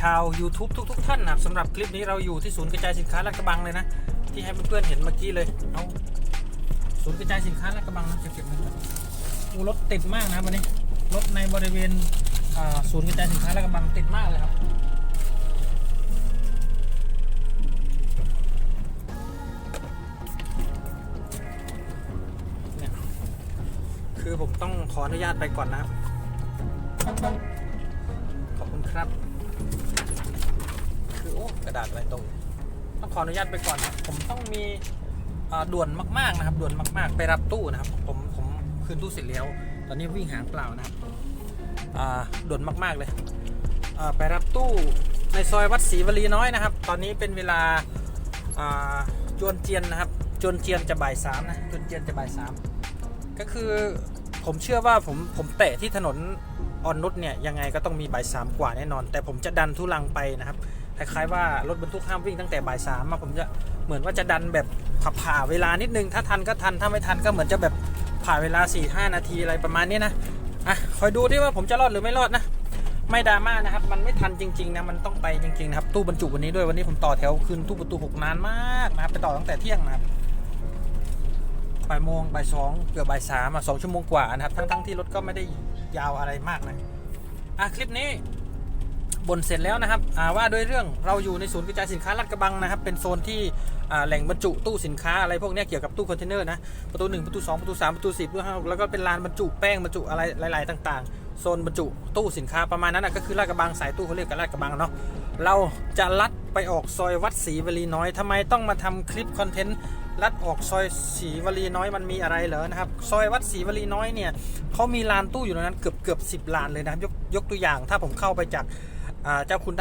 ชาว YouTube ทุกๆท่านนะครับสำหรับคลิปนี้เราอยู่ที่ศูนย์กระจายสินค้าลาดกระบังเลยนะ ที่ให้เพื่อนๆเห็นเมื่อกี้เลยเอาศูนย์กระจายสินค้าลาดกระบังนะจะเก็บเงินก่อนโอ้รถติดมากนะวันนี้รถในบริเวณศูนย์กระจายสินค้าลาดกระบังติดมากเลยครับคือผมต้องขออนุญาตไปก่อนนะครับ ขอบคุณครับ กระดาษอะไรตรงต้องขออนุญาตไปก่อนนะผมต้องมีด่วนมากๆนะครับด่วนมาก ๆ ไปรับตู้นะครับ ผมผมคืนตู้เสร็จแล้ว ตอนนี้วิ่งหางเปล่านะครับด่วนมาก ๆเลยไปรับตู้ในซอยวัดศรีวลีน้อยนะครับ ตอนนี้เป็นเวลาอ่าจวนเจียนนะครับจวนเจียนจะบ่ายสามนะจวนเจียนจะบ่ายสามก็คือผมเชื่อว่าผมผมเตะที่ถนนออนนุชเนี่ยยังไงก็ต้องมีบ่ายสามกว่าแน่นอน แต่ผมจะดันทุลังไปนะครับ คล้ายๆว่ารถบรรทุกห้ามวิ่งตั้งแต่บ่ายสามมาผมจะเหมือนว่าจะดันแบบขับผ่าเวลานิดนึง ถ้าทันก็ทันถ้าไม่ทันก็เหมือนจะแบบผ่าเวลา4ี่ห้านาทีอะไรประมาณนี้นะอะคอยดูดิว่าผมจะรอดหรือไม่รอดนะไม่ดราม่านะครับ มันไม่ทันจริงๆนะ มันต้องไปจริงๆนะครับ ตู้บรรจุวันนี้ด้วย วันนี้ผมต่อแถวคืนตู้ประตูหกนานมากนะครับ ไปต่อตั้งแต่เที่ยงนะครับบ่ายโมงบ่ายสองเกือบบ่ายสามอะสองชั่วโมงกว่านะครับ ทั้งๆที่รถก็ไม่ได้ยาวอะไรมากนะ อะ คลิปนี้ บนเสร็จแล้วนะครับอ่าว่าด้วยเรื่องเราอยู่ในศูนย์กระจายสินค้าลาดกระบังนะครับ เป็นโซนที่แหล่งบรรจุตู้สินค้าอะไรพวกนี้เกี่ยวกับตู้คอนเทนเนอร์นะประตู1ประตู2ประตู3ประตู10ประตู5แล้วก็เป็นลานบรรจุแป้งบรรจุอะไรหลาย ๆ ต่าง ๆ โซนบรรจุตู้สินค้าประมาณนั้นนะก็คือลาดกระบังสายตู้เขาเรียกกันลาดกระบังเนาะเราจะลัดไปออกซอยวัดศรีวลีน้อยทำไมต้องมาทำคลิปคอนเทนต์ลัดออกซอยศรีวลีน้อยมันมีอะไรเหรอนะครับซอยวัดศรีวลีน้อยเนี่ยเขามีลานตู้อยู่ตรงนั้นเกือบเกือบสิบลานเลยนะครับยกยกตัวอย่างถ้าผมเข้าไปจาก เจ้าคุณ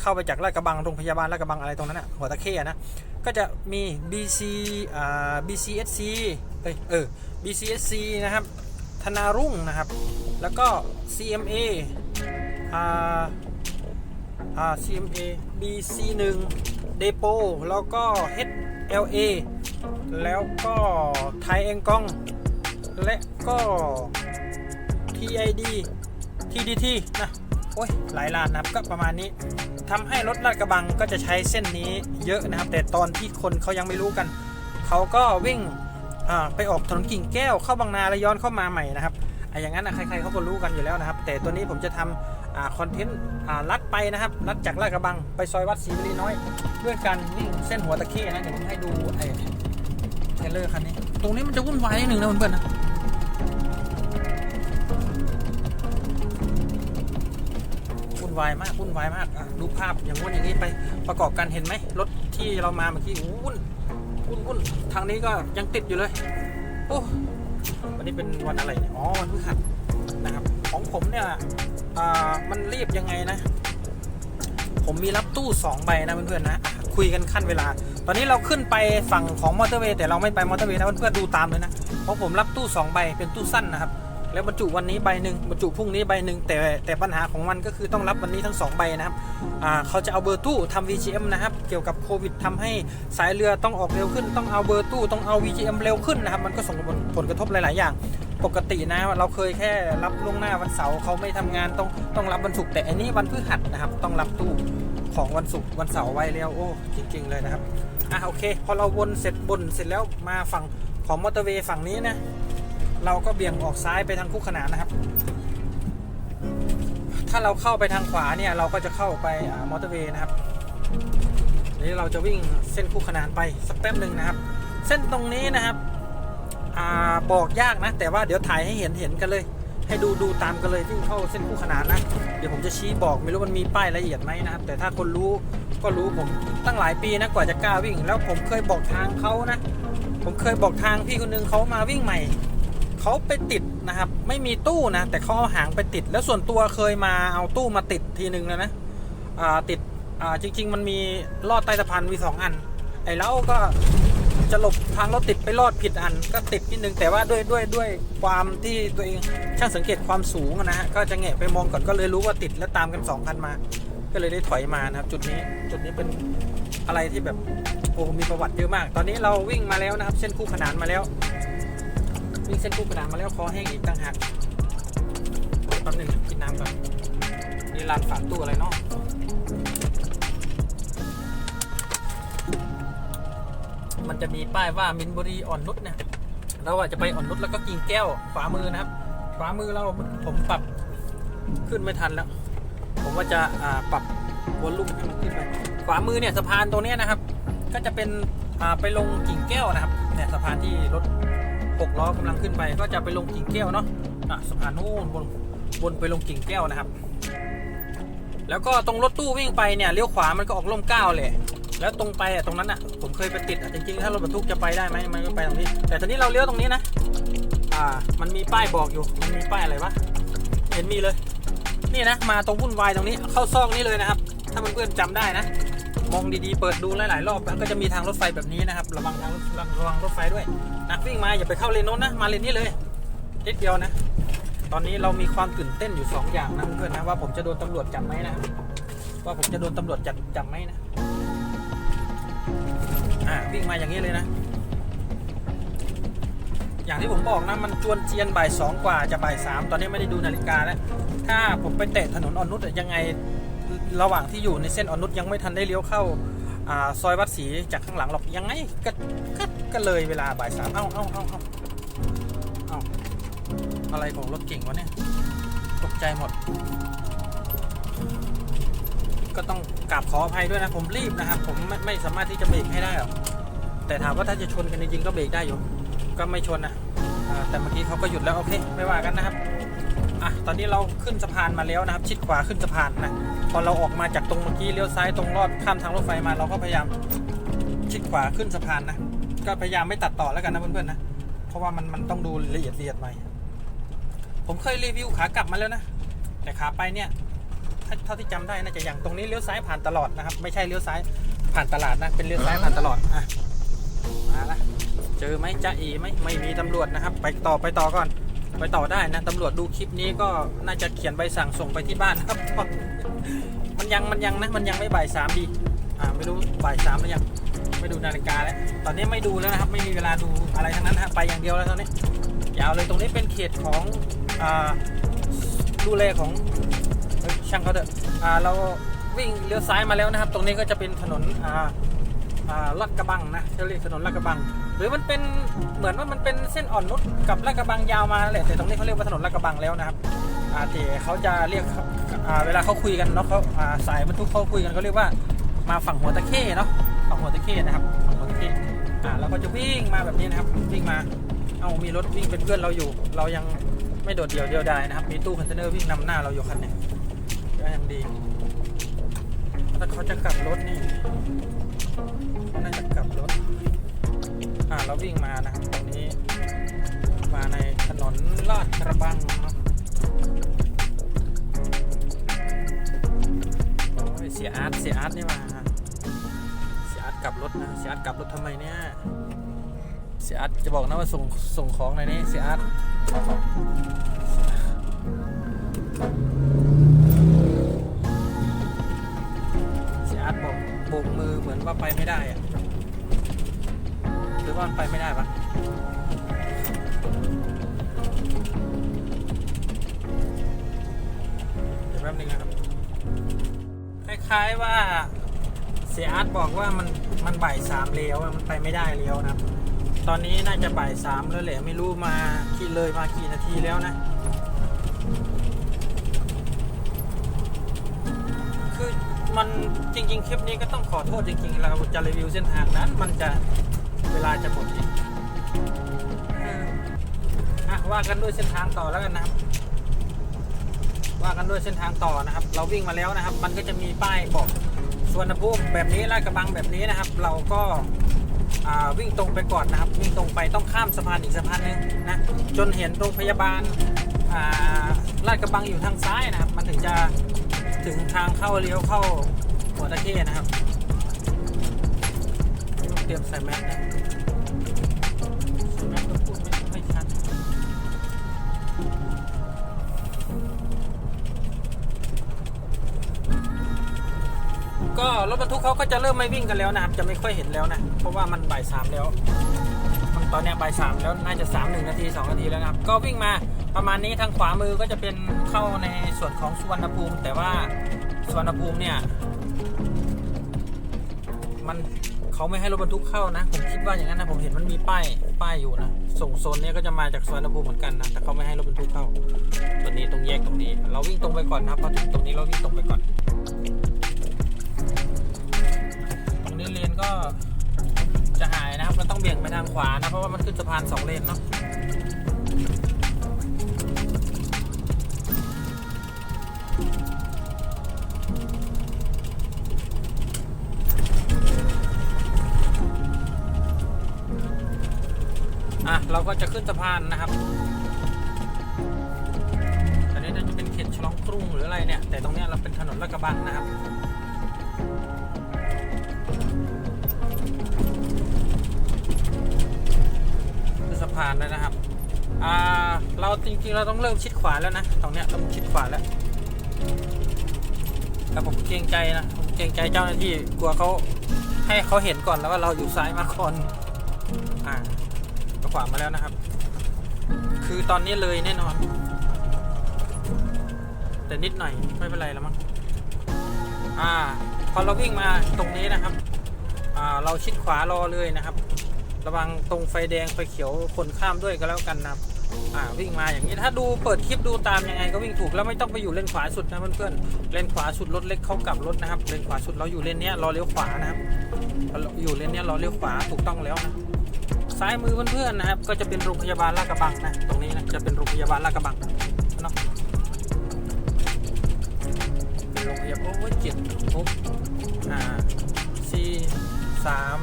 เข้าไปจากลาดกระบังโรงพยาบาลลาดกระบังอะไรตรงนั้นอะหัวตะเข้นะก็จะมี BC อ่า BCSC เอ้ยเออ BCSC นะครับธนารุ่งนะครับ แล้วก็ CMA อ่าอ่า CMA BC1 Depo แล้วก็ HLA แล้วก็ไทยเองกอง และก็ TID TDT นะ โอ้ยหลายล้านนะครับก็ประมาณนี้ทำให้รถลาดกระบังก็จะใช้เส้นนี้เยอะนะครับ แต่ตอนที่คนเขายังไม่รู้กัน เขาก็วิ่งไปออกถนนกิ่งแก้วเข้าบางนาแล้วย้อนเข้ามาใหม่นะครับไอ้อย่างนั้นใครๆเขาก็รู้กันอยู่แล้วนะครับ แต่ตัวนี้ผมจะทำคอนเทนต์ลัดไปนะครับลัดจากลาดกระบังไปซอยวัดศรีวลีน้อยด้วยการวิ่งเส้นหัวตะเข้นะเดี๋ยวผมให้ดูไอ้เทรลเลอร์คันนี้ ตรงนี้มันจะวุ่นวายนิดหนึ่งนะเพื่อนๆนะ วุ่นวายมากวุ่นวายมากดูภาพอย่างงู้นอย่างนี้ไปประกอบกันเห็นไหมรถที่เรามาเมื่อกี้วุ่นวุ่นวุ่นทางนี้ก็ยังติดอยู่เลยโอ้วันนี้เป็นวันอะไรเนี่ยอ๋อวันพฤหัสนะครับ ของผมเนี่ยอ่ามันรีบยังไงนะ ผมมีรับตู้ 2 ใบนะเพื่อนๆนะอะคุยกันขั้นเวลา ตอนนี้เราขึ้นไปฝั่งของมอเตอร์เวย์แต่เราไม่ไปมอเตอร์เวย์นะเพื่อนๆดูตามเลยนะ เพราะผมรับตู้ 2 ใบเป็นตู้สั้นนะครับ แล้วบรรจุวันนี้ใบหนึ่งบรรจุพรุ่งนี้ใบหนึ่งแต่แต่ปัญหาของมันก็คือต้องรับวันนี้ทั้ง 2 ใบนะครับอ่าเขาจะเอาเบอร์ตู้ทำ VGM นะครับ เกี่ยวกับโควิดทำให้สายเรือต้องออกเร็วขึ้น ต้องเอาเบอร์ตู้ต้องเอา VGM เร็วขึ้นนะครับ มันก็ส่งผลผลกระทบหลาย ๆ อย่างปกตินะเราเคยแค่รับล่วงหน้าวันเสาร์เขาไม่ทำงานต้องต้องรับวันศุกร์แต่อันนี้วันพฤหัสนะครับ ต้องรับตู้ของวันศุกร์วันเสาร์ไว้แล้วโอ้จริง ๆ เลยนะครับอะโอเค พอเราวนเสร็จบนเสร็จแล้วมาฝั่งของมอเตอร์เวย์ฝั่งนี้นะ เราก็เบี่ยงออกซ้ายไปทางคู่ขนานนะครับ ถ้าเราเข้าไปทางขวาเนี่ยเราก็จะเข้าไปมอเตอร์เวย์นะครับนี้เราจะวิ่งเส้นคู่ขนานไปสักแป๊บหนึ่งนะครับ เส้นตรงนี้นะครับอบอกยากนะ แต่ว่าเดี๋ยวถ่ายให้เห็นเห็นกันเลย ให้ดูดูตามกันเลยวิ่งเข้าเส้นคู่ขนานนะ เดี๋ยวผมจะชี้บอกไม่รู้มันมีป้ายละเอียดไหมนะครับ แต่ถ้าคนรู้ก็รู้ผมตั้งหลายปีนะกว่าจะกล้าวิ่ง แล้วผมเคยบอกทางเขานะ ผมเคยบอกทางพี่คนนึงเขามาวิ่งใหม่ เขาไปติดนะครับ ไม่มีตู้นะ แต่เขาเอาหางไปติด แล้วส่วนตัวเคยมาเอาตู้มาติดทีนึงแล้วนะอ่าติดอ่าจริง ๆ มันมีลอดใต้สะพานมีสองอัน ไอ้แล้วก็จะหลบทางรถติดไปลอดผิดอันก็ติดนิดนึงแต่ว่าด้วยด้วยด้วยความที่ตัวเองช่างสังเกตความสูงนะฮะก็จะแงะไปมองก่อนก็เลยรู้ว่าติดแล้วตามกันสองคันมา ก็เลยได้ถอยมานะครับ จุดนี้จุดนี้เป็นอะไรที่แบบโอ้มีประวัติเยอะมาก ตอนนี้เราวิ่งมาแล้วนะครับ เส้นคู่ขนานมาแล้ว วิ่งเส้นคู่ขนานมาแล้วคอแห้งอีกต่างหากแป๊บหนึงกินน้ำก่อนนี่ร้านฝากตู้อะไรเนาะมันจะมีป้ายว่ามินบุรีอ่อนนุชเนี่ยเราอาจจะไปอ่อนนุชแล้วก็กิ่งแก้วขวามือนะครับ ขวามือเราผมปรับขึ้นไม่ทันแล้ว ผมว่าจะาปรับวอลลุ่มให้มันขึ้นไปขวามือเนี่ยสะพานตรงนี้นะครับ ก็จะเป็นไปลงกิ่งแก้วนะครับเนี่ยสะพานที่รถ หกล้อกำลังขึ้นไปก็จะไปลงกิ่งแก้วเนาะอะสะพานนู้นบนบนไปลงกิ่งแก้วนะครับ แล้วก็ตรงรถตู้วิ่งไปเนี่ยเลี้ยวขวามันก็ออกล่มเก้าเลยแล้วตรงไปอะตรงนั้นอะผมเคยไปติดอะจริงๆถ้ารถบรรทุกจะไปได้ไหมมันก็ไปตรงนี้ แต่ตอนนี้เราเลี้ยวตรงนี้นะอ่ามันมีป้ายบอกอยู่มันมีป้ายอะไรวะเห็นมีเลย นี่นะมาตรงวุ่นวายตรงนี้เข้าซอกนี้เลยนะครับ ถ้าเพื่อนๆจำได้นะ มองดีๆ เปิดดูหลายๆรอบมันก็จะมีทางรถไฟแบบนี้นะครับ ระวังทางระวังรถไฟด้วยนะวิ่งมาอย่าไปเข้าเลนโน้นนะ มาเลนนี้เลยนิดเดียวนะ ตอนนี้เรามีความตื่นเต้นอยู่ 2 อย่างนะเพื่อนนะว่าผมจะโดนตำรวจจับไหมนะว่าผมจะโดนตำรวจจับจับไหมนะอ่าวิ่งมาอย่างนี้เลยนะ อย่างที่ผมบอกนะมันจวนเจียนบ่ายสองกว่าจะบ่ายสามตอนนี้ไม่ได้ดูนาฬิกาแล้วถ้าผมไปเตะถนนอ่อนนุชยังไง ระหว่างที่อยู่ในเส้นอนุชยังไม่ทันได้เลี้ยวเข้าอ่าซอยวัดศรีจากข้างหลังหรอกยังไงก็ก็ก็เลยเวลาบ่ายสามเอ้าเอ้าเอ้าเอ้าเอ้าอะไรของรถเก่งวะเนี่ยตกใจหมด ก็ต้องกราบขออภัยด้วยนะผมรีบนะครับผมไม่ไม่สามารถที่จะเบรกให้ได้หรอกแต่ถามว่าถ้าจะชนกันจริงๆก็เบรกได้อยู่ ก็ไม่ชนนะแต่เมื่อกี้เขาก็หยุดแล้วโอเค ไม่ว่ากันนะครับ อะตอนนี้เราขึ้นสะพานมาแล้วนะครับ ชิดขวาขึ้นสะพานนะพอเราออกมาจากตรงเมื่อกี้เลี้ยวซ้ายตรงลอดข้ามทางรถไฟมาเราก็พยายามชิดขวาขึ้นสะพานนะก็พยายามไม่ตัดต่อแล้วกันนะเพื่อนๆนะเพราะว่ามันมันต้องดูละเอียดละเอียดหน่อยผมเคยรีวิวขากลับมาแล้วนะแต่ขาไปเนี่ยถ้าเท่าที่จำได้น่าจะอย่างตรงนี้เลี้ยวซ้ายผ่านตลอดนะครับ ไม่ใช่เลี้ยวซ้ายผ่านตลาดนะ เป็นเลี้ยวซ้ายผ่านตลอดอะมาละเจอไหมจ้าอีไหมไม่มีตำรวจนะครับ ไปต่อไปต่อก่อน ไปต่อได้นะตำรวจดูคลิปนี้ก็น่าจะเขียนใบสั่งส่งไปที่บ้านนะครับ มันยังมันยังนะมันยังไม่บ่ายสามดีอ่าไม่รู้บ่ายสามหรือยังไม่ดูนาฬิกาแล้วตอนนี้ไม่ดูแล้วนะครับ ไม่มีเวลาดูอะไรทั้งนั้นนะฮะไปอย่างเดียวแล้วตอนนี้ยาวเลยตรงนี้เป็นเขตของอ่าดูแลของช่างเขาเถอะอ่าเราวิ่งเลี้ยวซ้ายมาแล้วนะครับ ตรงนี้ก็จะเป็นถนนอ่าอ่าลาดกระบังนะเขาเรียกถนนลาดกระบัง หรือมันเป็นเหมือนว่ามันเป็นเส้นอ่อนนุชกับลาดกระบังยาวมาแหละแต่ตรงนี้เขาเรียกว่าถนนลาดกระบังแล้วนะครับอาแต่เขาจะเรียกเวลาเขาคุยกันเนาะเขาสายบรรทุกเขาคุยกันเขาเรียกว่ามาฝั่งหัวตะเข้เนาะฝั่งหัวตะเข้นะครับฝั่งหัวตะเข้อ่าเราก็จะวิ่งมาแบบนี้นะครับวิ่งมาเอามีรถวิ่งเป็นเพื่อนเราอยู่ เรายังไม่โดดเดี่ยวเดียวดายนะครับ มีตู้คอนเทนเนอร์วิ่งนำหน้าเราอยู่คันหนึงก็ยังดีถ้าเขาจะกลับรถนี่เขาน่าจะกลับรถ อ่าเราวิ่งมานะครับตรงนี้มาในถนนลาดกระบังเนาะโอ้ยเสียอาร์ตเสียอาร์ตนี่มาเสียอาร์ตกลับรถนะเสียอาร์ตกลับรถทำไมเนี่ยเสียอาร์ตจะบอกนะว่าส่งส่งของในนี้เสียอาร์ตเสียอาร์ตบอกโบกมือเหมือนว่าไปไม่ได้อะ รือว่านไปไม่ได้ปะเดี๋ยวแป๊บนึงนะครับ คล้ายๆว่าเสียอาร์ตบอกว่ามันมันบ่ายสามเลี้ยวมันไปไม่ได้เลี้ยวนะครับ ตอนนี้น่าจะบ่ายสามแล้วแหละไม่รู้มากี่เลยมากี่นาทีแล้วนะ คือมันจริง ๆ คลิปนี้ก็ต้องขอโทษจริงๆ เราจะรีวิวเส้นทางนั้น มันจะ เวลาจะหมดอีกอะว่ากันด้วยเส้นทางต่อแล้วกันนะครับ ว่ากันด้วยเส้นทางต่อนะครับ เราวิ่งมาแล้วนะครับ มันก็จะมีป้ายบอกสวนภูมิแบบนี้ลาดกระบังแบบนี้นะครับ เราก็วิ่งตรงไปก่อนนะครับ วิ่งตรงไปต้องข้ามสะพานอีกสะพานหนึ่งนะจนเห็นโรงพยาบาลลาดกระบังอยู่ทางซ้ายนะครับ มันถึงจะถึงทางเข้าเลี้ยวเข้าหัวตะเข้นะครับ เตรียมใส่แมสนะใส่แมสก็พูดไม่ไม่ชัดก็รถบรรทุกเขาก็จะเริ่มไม่วิ่งกันแล้วนะครับจะไม่ค่อยเห็นแล้วนะ เพราะว่ามันบ่ายสามแล้วมันตอนเนี้ยบ่ายสามแล้วน่าจะสามหนึ่งนาทีสองนาทีแล้วนะครับ ก็วิ่งมาประมาณนี้ทางขวามือก็จะเป็นเข้าในส่วนของสุวรรณภูมิ แต่ว่าสุวรรณภูมิเนี่ย มัน เขาไม่ให้รถบรรทุกเข้านะ ผมคิดว่าอย่างนั้นนะ ผมเห็นมันมีป้าย ป้ายอยู่นะ ส่งโซนเนี้ก็จะมาจากซอยรรณภูเหมือนกันนะ แต่เขาไม่ให้รถบรรทุกเข้าตัวนี้ตรงแยกตรงนี้ เราวิ่งตรงไปก่อนนะครับพอถึงตรงนี้เราวิ่งตรงไปก่อน ตรงนี้เลนก็จะหายนะครับ เราต้องเบี่ยงไปทางขวานะ เพราะว่ามันขึ้นสะพานสองเลนเนาะ เราก็จะขึ้นสะพานนะครับอันนี้น่าจะเป็นเขตฉลองกรุงหรืออะไรเนี่ย แต่ตรงนี้เราเป็นถนนลาดกระบังนะครับคือสะพานแล้วนะครับอ่าเราจริงๆเราต้องเริ่มชิดขวาแล้วนะ ตรงเนี้ยต้องชิดขวาแล้ว แต่ผมเกรงใจนะ ผมเกรงใจเจ้าหน้าที่ กลัวเขาให้เขาเห็นก่อนแล้วว่าเราอยู่ซ้ายมาคนอ่าก็ ขวามาแล้วนะครับ คือตอนนี้เลยแน่นอน แต่นิดหน่อยไม่เป็นไรแล้วมั้งอ่า พอเราวิ่งมาตรงนี้นะครับ อ่าเราชิดขวารอเลยนะครับ ระวังตรงไฟแดงไฟเขียวคนข้ามด้วยก็แล้วกันนะครับอ่าวิ่งมาอย่างนี้ถ้าดูเปิดคลิปดูตามยังไงก็วิ่งถูกแล้วไม่ต้องไปอยู่เลนขวาสุดนะเพื่อนๆเลนขวาสุดรถเล็กเขากลับรถนะครับเลนขวาสุดเราอยู่เลนเนี้ยรอเลี้ยวขวานะครับอยู่เลนเนี้ยรอเลี้ยวขวาถูกต้องแล้วนะ ซ้ายมือเพื่อนๆนะครับ ก็จะเป็นโรงพยาบาลลาดกระบังนะ ตรงนี้นะจะเป็นโรงพยาบาลลาดกระบังเนาะเป็นโรงพยาบาลโอ้ยเจ็ดหกห้าสี่สาม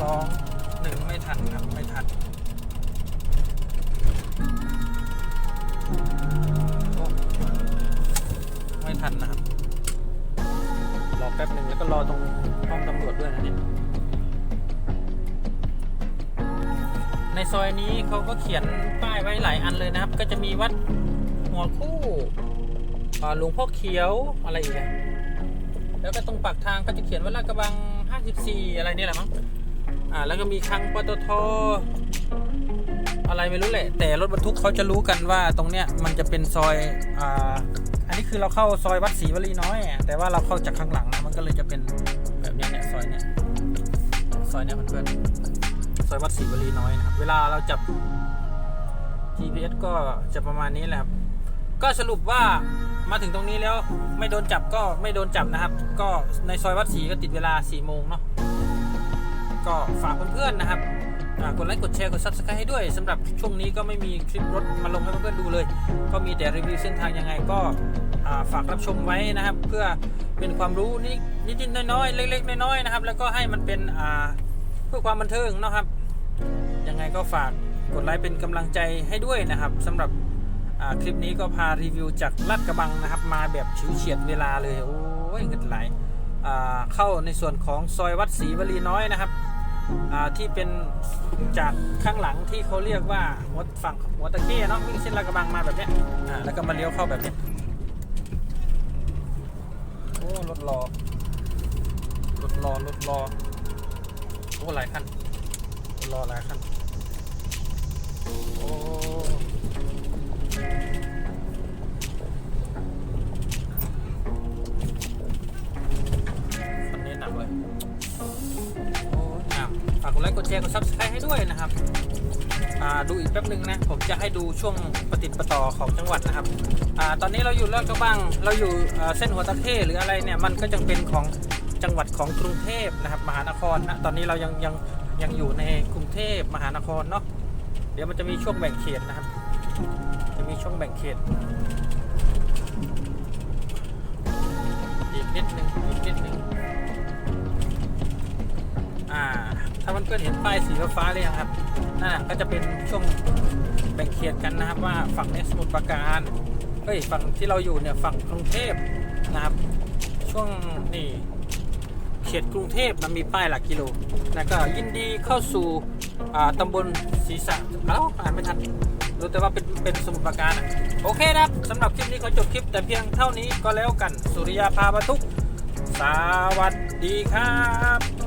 สองหนึ่งไม่ทันครับไม่ทันไม่ทันนะครับ รอแป๊บหนึ่งแล้วก็รอตรงห้องตำรวจด้วยนะเนี่ย ในซอยนี้เขาก็เขียนป้ายไว้หลายอันเลยนะครับ ก็จะมีวัดหัวคู่หลวงพ่อเขียวอะไรอีกแล้วก็ตรงปากทางก็จะเขียนว่าลาดกระบัง 54 อะไรนี่แหละมั้งอ่าแล้วก็มีคลังปตทอะไรไม่รู้แหละ แต่รถบรรทุกเขาจะรู้กันว่าตรงเนี้ยมันจะเป็นซอยอ่าอันนี้คือเราเข้าซอยวัดศรีวลีน้อย แต่ว่าเราเข้าจากข้างหลังนะมันก็เลยจะเป็นแบบนี้เนี่ยซอยเนี้ยซอยเนี้ยเพื่อนๆ ซอยวัดศรีวลีน้อยนะครับ เวลาเราจับ GPS ก็จะประมาณนี้แหละครับก็สรุปว่ามาถึงตรงนี้แล้วไม่โดนจับก็ไม่โดนจับนะครับ ก็ในซอยวัดศรีก็ติดเวลา4โมงเนาะก็ฝากเพื่อนๆนะครับกดไลค์กดแชร์กด subscribe ให้ด้วยสำหรับช่วงนี้ก็ไม่มีคลิปรถมาลงให้เพื่อนๆดูเลย ก็มีแต่รีวิวเส้นทางยังไงก็ฝากรับชมไว้นะครับ เพื่อเป็นความรู้นิดนิดๆน้อยๆเล็ก ๆ น้อยๆนะครับ แล้วก็ให้มันเป็นเพื่อความบันเทิงนะครับ ไงก็ฝากกดไลค์เป็นกำลังใจให้ด้วยนะครับสำหรับคลิปนี้ก็พารีวิวจากลาดกระบังนะครับมาแบบฉิวเฉียดเวลาเลยโอ้ยเงินไหลเข้าในส่วนของซอยวัดศรีวลีน้อยนะครับที่เป็นจากข้างหลังที่เขาเรียกว่าหัวฝั่งหัวตะเข้เนาะวิ่งเส้นลาดกระบังมาแบบนี้แล้วก็มาเลี้ยวเข้าแบบนี้โอ้รถรอรถรอรถรอโอ้หลายคันรถรอหลายคัน โอ้คนนี้หนักเลยโอ้ยอะฝากกดไลค์กดแชร์กด subscribe ให้ด้วยนะครับอ่าดูอีกแป๊บหนึ่งนะ ผมจะให้ดูช่วงปฏิประต่อของจังหวัดนะครับอ่าตอนนี้เราอยู่ลาดกระบัง เราอยู่เส้นหัวตะเข้หรืออะไรเนี่ย มันก็จะเป็นของจังหวัดของกรุงเทพนะครับ มหานครนะ ตอนนี้เรายังยังยังอยู่ในกรุงเทพมหานครเนาะ เดี๋ยวมันจะมีช่วงแบ่งเขตนะครับ จะมีช่วงแบ่งเขต อีกนิดหนึ่งอีกนิดหนึ่งอ่า ถ้าเพื่อนเห็นป้ายสีฟ้าเลยครับนั่นก็จะเป็นช่วงแบ่งเขตกันนะครับ ว่าฝั่งนี้สมุทรปราการเฮ้ยฝั่งที่เราอยู่เนี่ยฝั่งกรุงเทพนะครับ ช่วงนี่เขตกรุงเทพมันมีป้ายหลักกิโลนะก็ยินดีเข้าสู่ ตำบลศรีสะเอ้าอ่านไม่ทันรู้แต่ว่าเป็นเป็นสมุทรปราการโอเคนะครับสำหรับคลิปนี้ขอจบคลิปแต่เพียงเท่านี้ก็แล้วกัน สุริยาพาบรรทุก สวัสดีครับ